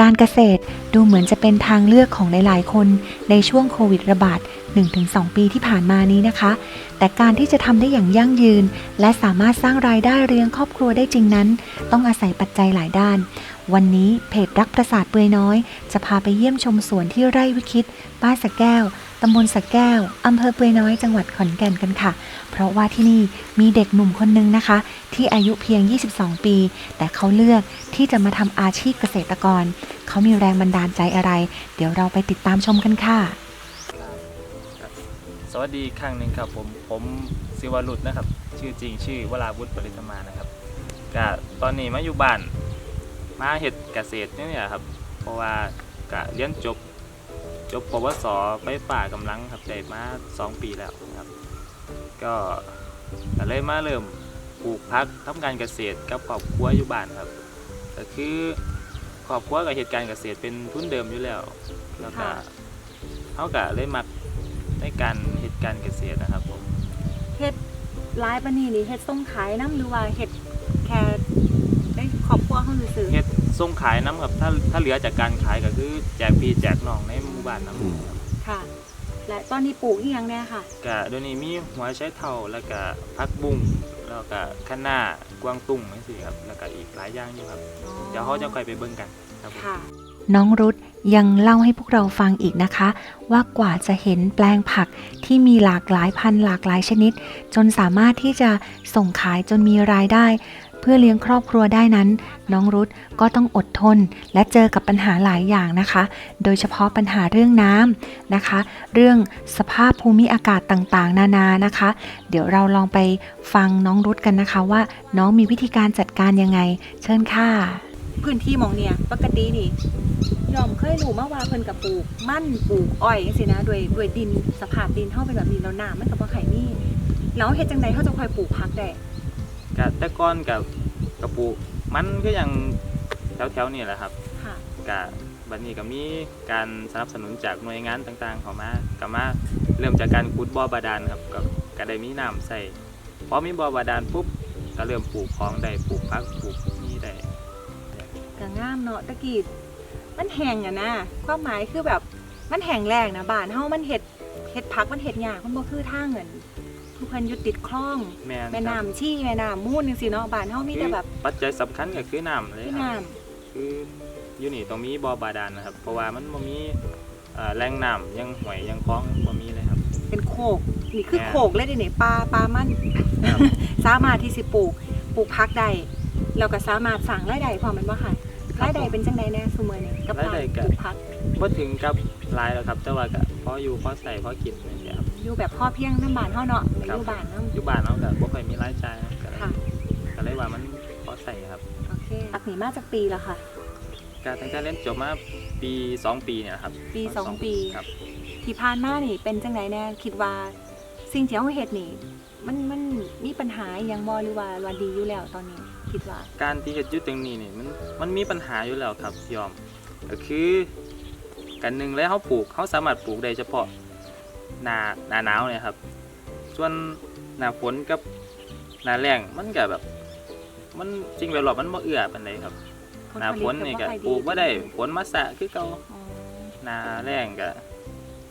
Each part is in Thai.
การเกษตรดูเหมือนจะเป็นทางเลือกของหลาย ๆ คนในช่วงโควิดระบาด1-2 ปีที่ผ่านมานี้นะคะ แต่การที่จะทำได้อย่างยั่งยืน และสามารถสร้างรายได้เลี้ยงครอบครัวได้จริงนั้น ต้องอาศัยปัจจัยหลายด้าน วันนี้เพจรักประสาทเปือยน้อย จะพาไปเยี่ยมชมสวนที่ไร่วิคิตบ้านสะแก้วตำบลสะแก้ว อำเภอเปือยน้อย จังหวัดขอนแก่นกันค่ะ เพราะว่าที่นี่มีเด็กหนุ่มคนนึงนะคะ ที่อายุเพียง 22 ปี แต่เขาเลือกที่จะมาทำอาชีพเกษตรกร เขามีแรงบันดาลใจอะไร เดี๋ยวเราไปติดตามชมกันค่ะ สวัสดีอีกครั้งหนึ่งครับผมผมศิวรุตนะครับ ชื่อจริงชื่อวราวุฒิปริธมานะครับก็ตอนนี้มาอยู่บ้านมาเฮ็ดเกษตรเนี่ยครับ เพราะว่าก็เรียนจบจบปวสไฟป่ากำลังครับได้มาสองปีแล้วนะครับ ก็ก็เลยมาเริ่มปลูกพักทำการเกษตรกับครอบครัวอยู่บ้านครับก็คือครอบครัวกับเหตุการณ์เกษตรเป็นทุนเดิมอยู่แล้วแล้วก็ค่ะเขาก็เลยมักในการเหตุ การณ์เกษตรนะครับผมเฮ็ดร้ายปะนี่นี่เฮ็ดส่งขายน้ำหรือว่าเฮ็ดแค่ได้ครอบครัวเขาซื้อเฮ็ดส่งขายน้ำครับถ้าถ้าเหลือจากการขายก็คือแจกพี่แจกน้องในหมู่บ้านน้ำครับค่ะ และตอนนี้ปลูกอีหยังแน่ค่ะ ก็เดี๋ยวนี้มีหัวใช้เท่าแล้วก็พักบุ้งแล้วก็คะน้ากวางตุ้งนี่สิครับแล้วก็อีกหลายอย่างอยู่ครับ เดี๋ยวเขาจะค่อยไปเบิ่งกันครับผม ค่ะ น้องรุธยังเล่าให้พวกเราฟังอีกนะคะ ว่ากว่าจะเห็นแปลงผักที่มีหลากหลายพันหลากหลายชนิด จนสามารถที่จะส่งขายจนมีรายได้ เพื่อเลี้ยงครอบครัวได้นั้น น้องรุธก็ต้องอดทน และเจอกับปัญหาหลายอย่างนะคะ โดยเฉพาะปัญหาเรื่องน้ำนะคะ เรื่องสภาพภูมิอากาศต่างๆ นานานะคะ เดี๋ยวเราลองไปฟังน้องรุธกันนะคะว่า น้องมีวิธีการจัดการยังไง เชิญค่ะ พื้นที่หมองเนี่ยปกตินี่ยอมเคยรู้มาว่าเพิ่นกับปลูก มั่นปลูกอ้อยจังซี่นะด้วยด้วยดินสภาพดินเฮาเป็นแบบนี้แล้วน้ำมันก็บ่ไข่มีแล้วเฮ็ดจังไดเฮาจะค่อยปลูกผักได้ก็แต่ก่อนกับกระปลูกมันก็ยังแถวๆนี่แหละครับค่ะกะบัดนี้ก็มีการสนับสนุนจากหน่วยงานต่างๆ เข้ามาก็มาเริ่มจากการขุดบ่อบาดาลครับก็ก็ได้มีน้ำใส่พอมีบ่อบาดาลปุ๊บก็เริ่มปลูกของได้ปลูกพักปลูกนี่ได้ก็ งามเนาะตะกี้มันแห้งอะนะความหมายคือแบบมันแห้งแล้งนะบ้านเฮามันเฮ็ดเฮ็ดผักมันเฮ็ดยากมันบ่คือทางเงินทุกเพิ่นอยู่ติดคลองแม่นแม่ครับน้ำชี่แม่น้ำมูลจังซี่เนาะบ้านเฮามีแต่แบบปัจจัยสำคัญก็คือน้ำเลยที่ครับ น้ำ คืออยู่นี่ต้องมีบ่อบาดาลนะครับ เพราะว่ามันบ่มีเอ่อแหล่งน้ำอยังห่วยอยังคลองบ่มีเลยครับ เป็นโคก นี่คือแม่โคกเลยเดิเนี่ยปลาปลามัน ครับ สามารถที่สิปลูกปลูกพักได้แล้วก็สามารถสั่งรายได้พอแมันว่าค่ะ รายได้เป็นจังไดแน่ซุมื้อนี้กับการรายได้ก็ ปลูกพักบ่ถึงกับหลายแล้วครับ แต่ว่าก็พออยู่พอใส่พอกินนี่แหละครับ อยู่แบบพ่อเพียงน้ำบ้านเฮาเนาะไปครัอบ ยู่บ้านนำอยู่บ้านเนาะก็บ่ค่อยมีรายจ่ายครับก็เลยค่ะ ก็เลยว่ามันพอใส่ครับโอเคพักนี่มาจากปีแล้วค่ะการตั้งแต่เล่นจบมาปีสองปีเนี่ยครับปีสองปี ครับ ที่ผ่านมานี่เป็นจังไดแน่คิดว่า สิ่งที่เฮาเฮ็ดนี่ มันมันมีปัญหาอหยังบ่หรือว่าว่าดีอยู่แล้วตอนนี้ คิดว่า การที่เฮ็ดอยู่ตรงนี้นี่มันมันมีปัญหาอยู่แล้วครับพี่ยอมก็คือกันหนึ่งแล้วเขาปลูกเขาสามารถปลูกได้เฉพาะหน้าหน้าหนาวเนี่ยครับ ส่วนหน้าฝนกับหน้าแล้งมันก็แบบ มันจริงแวดล้อมมันบ่เอื้อปานใดครับผลหน้าผฝลินตนี่ก็ก็บ่ค่อยปลูกบ่ได้ฝนมาสะคือเก่าอ๋อหน้าแล้งก็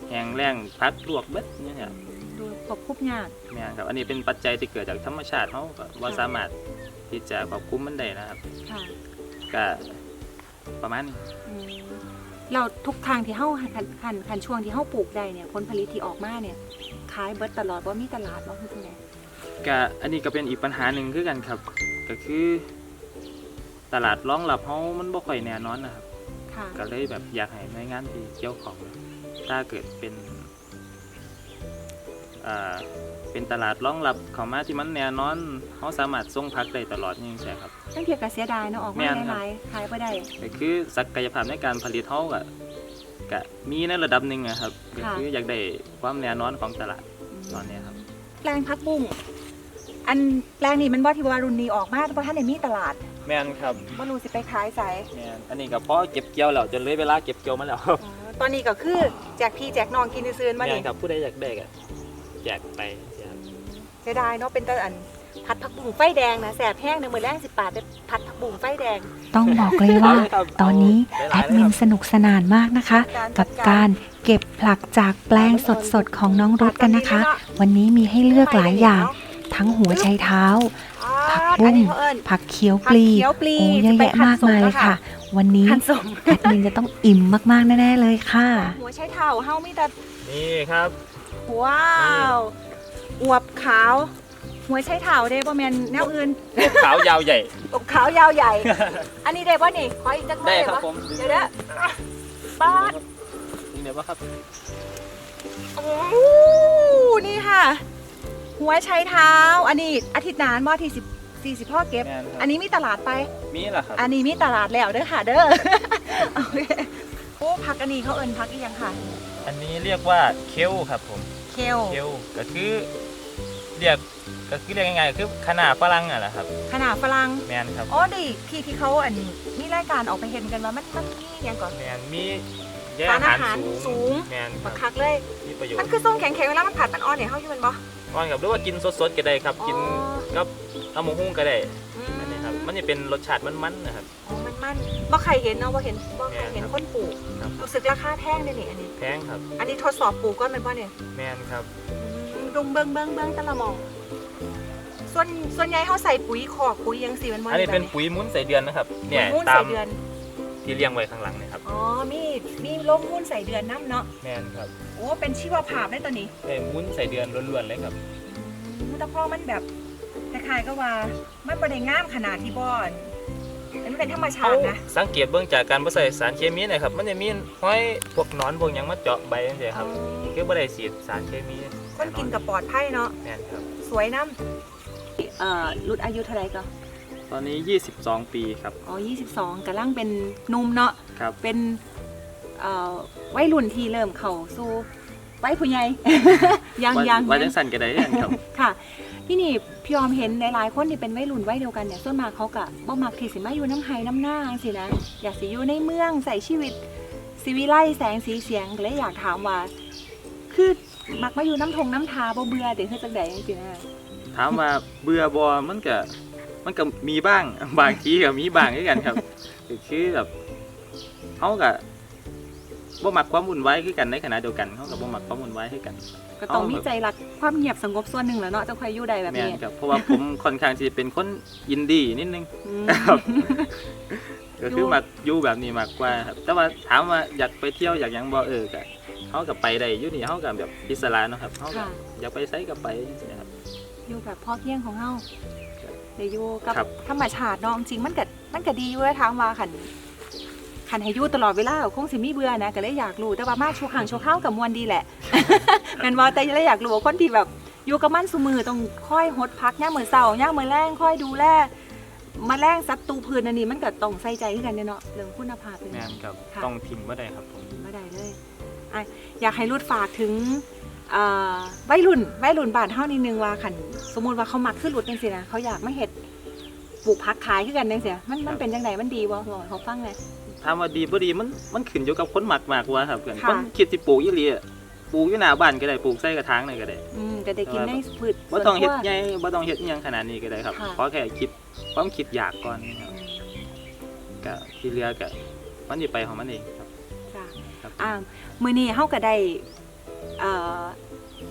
แห้งแล้งพัดลวกเบิดเนี่ยครับดูควบคุมยากแม่นครับ อันนี้เป็นปัจจัยที่เกิดจากธรรมชาติเขาก็ว่าสามารถ ที่จะควบคุมมันได้นะครับค่ะก็ประมาณนี้อืมเราทุกทางที่เฮาหันหันหันช่วงที่เฮาปลูกได้เนี่ยผลผลิตที่ออกมาเนี่ยขายเบิดตลอดว่ามีตลาดบ่คือจังไดก็อันนี้ก็เป็นอีกปัญหาหนึ่งคือกันครับ ก็คือตลาดรองรับเขามันบ่ค่อยแน่นอนนะครับ ค่ะก็เลยแบบอยากให้หน่วยงานที่เกี่ยวของ ถ้าเกิดเป็นอ่า เป็นตลาดรองรับเข้ามาที่มันแน่นอนเขาสามารถส่งพักได้ตลอดนี่ใช่ครับ ตั้งเทียก็เสียดายเนาะออกแม่มานครับ หลายๆขายบ่ได้ ก็คือศักยภาพในการผลิตเขาก็ก็มีในระดับหนึ่งอะครับก็คืออยากได้ความแน่นอนของตลาดตอนเนี้ยครับ แปลงพักบุ้งอันแปลงนี้มันบ่ที่ว่ารุ่นนี้ออกมาแต่บ่ทันได้มีตลาดแม่นครับบ่รู้สิไปขายไสแม่นอันนี้ก็พอเก็บเกี่ยวแล้วจนเลยเวลาเก็บเกี่ยวมาแล้วอ๋อตอนนี้ก็คือแจกพี่แจกน้องกินซื่อๆมาแม่นี่นครับผู้ใดอยากได้ก็แจกไปครับ เสียดายเนาะเป็นแต่อันผัดผักบุ้งไฟแดงนะแสบแห้งในมือแรงสิบบาทเป็นผัดผักบุ้งไฟแดง ต้องบอกเลยว่าเอาเลยครับตอนนี้เอาหแอลายดๆเลยมิคนรับสนุกสนานมากนะคะ กับการเก็บผลักจากแปลงสดๆของน้องรุดกันนะคะ วันนี้มีให้เลือกหลายอย่าง ทั้งหัวไชเท้า ผักบุ้อันงนี้เขาเอิ้นผักเขียวผัปกลีเขียวปลีโอ้เยอะแยะมากมายเลยค่ะ วันนี้คันสมแอดมินจะต้องอิ่มมากๆแน่ๆเลยค่ะ หัวใช้เท้าเฮามีแต่นี่ครับว้าว อวบขาว หัวใช้เท้าเด้บ่แม่นแนวอื่นขาวยาวใหญ่อกขาวยาวใหญ่ อันนี้เด้บ่นี่ขออีกจักหน่ได้อยครับบ่ผม เดี๋ยวเด้อป้าดนี่เดี๋ยวว่าครับโอ้นี่ค่ะ หัวใช้เท้า อันนี้อาทิตย์หนานบ่ที่10 40พ่อเก็บ แม่นครับอันนี้มีตลาดไป มีแหละครับอันนี้มีตลาดแล้วเด้อค่ะเด้อโอเคโอ้พักอันนี้เขาเอินพักอีกยังค่ะ อันนี้เรียกว่าเคลครับผม เคลเคลก็คือเรียกก็คือเรียกง่ายๆคือขนาดฝรั่งอะแหละครับขนาดฝรั่งแมนครับอ๋อดิที่ที่เขาอันมีรายการออกไปเห็นกันว่ามันมันมีอย่างก่อน แมนมีแยกสารอาอาหารหารสูสูง งแมนคบัรับกคักเลย มีประโยชมันน์คือส้มแข็งๆเวลามันผัดมันอ่อนเนี่ยเขาอยู่มันบ่ ก่อนกับหรือว่ากินสดๆก็ได้ครับ กินอ๋อ กับตำมะฮุ่งก็ได้อืมอันนี้ครับมันจะเป็นรสชาติมันๆนะครับ อ๋อมันมันบ่ใครเห็นเนาะบ่เห็นบ่ใครเห็นคนปลูกครับรู้สึกราคาแพงเลยนี่อันนี้ แพงครับ อันนี้ทดสอบปลูกก่อนแมันบ่เนี่ยแมนครับอืมดุงเบิ่งเบิ่งเบิ่งแต่ละหมอง ส่วนส่วนใหญ่เขาใส่ปุ๋ยคอกปุ๋ยยังสิมันบ่อันนี้เป็นแบบปุ๋ยมุ้นใส่เดือนนะครับ เนี่ยหุ้นตาใส่มเดือน ที่เรียงไว้ข้างหลังเนี่ยครับ อ๋อ มีมีลงหุ้นใส่เดือนน้ำเนาะ แมนครับโอ้ เป็นชีวภาพได้ตัวนี้เป็นมุ้นใส่เดือนล้วนๆเลยครับอืมแต่พอมันแบบคล้ายๆก็ว่า มันบ่ได้งามขนาดที่บ่อน อันนี้เป็นธรรมชาเขาตินะสังเกตเบื้องจากการบ่ใส่สารเคมีนะครับ มันจะมีห้อยพวกหนอนพวกหยังมาเจาะใบจังซี่ครับคือบ่ได้ฉีดสารเคมีคนกินกับปลอดภัยเนาะแม่นครับ สวยน้ำเอ่อรุ่นอายุเท่าไหร่ก็ตอนนี้ 22 ปีครับ อ๋อ22กำลังเป็นหนุ่มเนาะครับ เป็นเอ่อวัยรุ่นที่เริ่มเข้าสู่วัยผู้ใหญ่ ยังว่ายังว่ายัจังงสั่นก็ได้อันครับ ค่ะ ที่นี่พี่ออมเห็นหลายๆคนที่เป็นวัยรุ่นวัยเดียวกันเนี่ยส่วนมากเขากะบ่มักที่สิมาอยู่น้ำไห้น้ำหน้าสินะอยากสิอยู่ในเมืองใส่ชีวิตสีวิไลแสงสีเสียงเลยอยากถามว่า คือมักมาอยู่น้ำทงน้ำทาบ่เบื่อเดี๋ยวคือจังใดจังซี่นะถามว่าเบื่อบ่มันก็มันก็มีบ้างบางทีก็มีบ้างคือกันครับ คือแบบเฮาก็ บ่มักความวุ่นวายคือกันในขณะเดียวกันเฮาก็บ่มักความวุ่นวายคือกัน ก็ต้องเอามีมีใจรักความเงียบสงบส่วนหนึ่งแหล้วเนาะจังค่อยอยู่ได้แบบแม่นนี้ครับเพราะว่าผมค่อนข้างที่จะเป็นคนอินดี้นิดนึงอืมครับ ก็อยู่คือมักอยู่แบบนี้มากกว่าครับ แต่ว่าถามว่าอยากไปเที่ยวอยากหยังบ่เออก็เฮาก็ไปได้อยู่นี่เฮาก็แบบอิสระเนาะครับเฮาก็ค่ะ อยากไปไสก็ไปจังซี่ครับ อยู่แบบพ่อเพียงของเฮาได้อยู่กับครับ ธรรมชาติเนาะจริงๆมันก็มันก็ดีอยู่แล้วทางว่าคัน คันให้อยู่ตลอดเวลาก็คงสิมีเบื่อนะก็เลยอยากรู้แต่ว่ามาชั่วครั้งชั่วคราวกับมวลดีแหละแม่นว่าแต่เลยอยากรู้ว่าคนที่แบบอยู่กับมันซุมือต้องค่อยหดพักย่ามมื้อเช้าย่ามมื้อแลงค่อยดูแลแมลงศัตรูพืชอันนี้มันก็ต้องใส่ใจคือกันเด้เนาะเรื่องคุณภาพเป็นแม่นครับค่ะต้องทิ้งบ่ได้ครับผมไม่ได้เลยอะอยากให้รุดฝากถึงเอ่อวัยรุ่นวัยรุ่นบ้านเฮานิดนึงว่าคันสมมุติว่าเขามักขึ้นรุดจังซี่นะเขาอยากมาเฮ็ด ปลูกผักขายคือกันจังซี่มันมันเป็นจังไดมันดีบ่บอกให้เขาฟังเลย ถามว่าดีบ่ดีมันมันขึ้นอยู่กับคนมักมากกว่าครับเพื่อนค่ะ คนคิดสิปลูกอีหลีอะปลูกอยู่หน้าบ้านก็ได้ปลูกใส่กระถางนี่ก็ได้อืมก็ได้กินในพืชบ่ต้องเฮ็ดสวนครัว ใหญ่บ่ต้องเฮ็ดอิหยังขนาดนี้ก็ได้ครับค่ะ ขอแค่คิดความคิดอยากก่อนครับอืมก็ที่เหลือก็มันสิไปของมันเองครับจ้ะครับ อ่ามื้อนี้เฮาก็ได้เอ่อ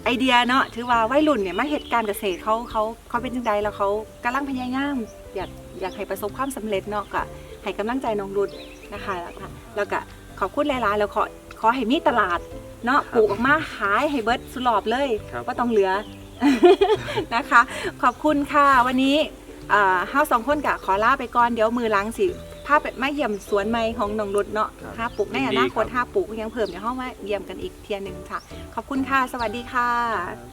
ไอเดียเนาะถือว่าวัยรุ่นเนี่ยมาเฮ็ดการเกษตรเขาเขาเขาเป็นจังไดแล้วเขากำลังพยายาม อยากอยากให้ประสบความสำเร็จเนาะก็ให้กำลังใจน้องรุดนะคะแล้วก็แล้วก็ขอบคุณหลายๆแล้วขอขอให้มีตลาดเนาะครับปลูกออกมาขายให้เบิดสุดรอบเลยครับว่าต้องเหลือนะคะ ขอบคุณค่ะวันนี้เอ่อเฮาสองคนกะขอลาไปก่อนเดี๋ยวมือหล้างสิพาไปมาเยี่ยมสวนไม้ของน้องรุดเนาะครับถ้าปลูกในอยินดีนาคตครับถ้าปลูกยังเพิ่มเดี๋ยวเฮามาเยี่ยมกันอีกเทียหนึ่งค่ะ ขอบคุณค่ะ สวัสดีค่ะ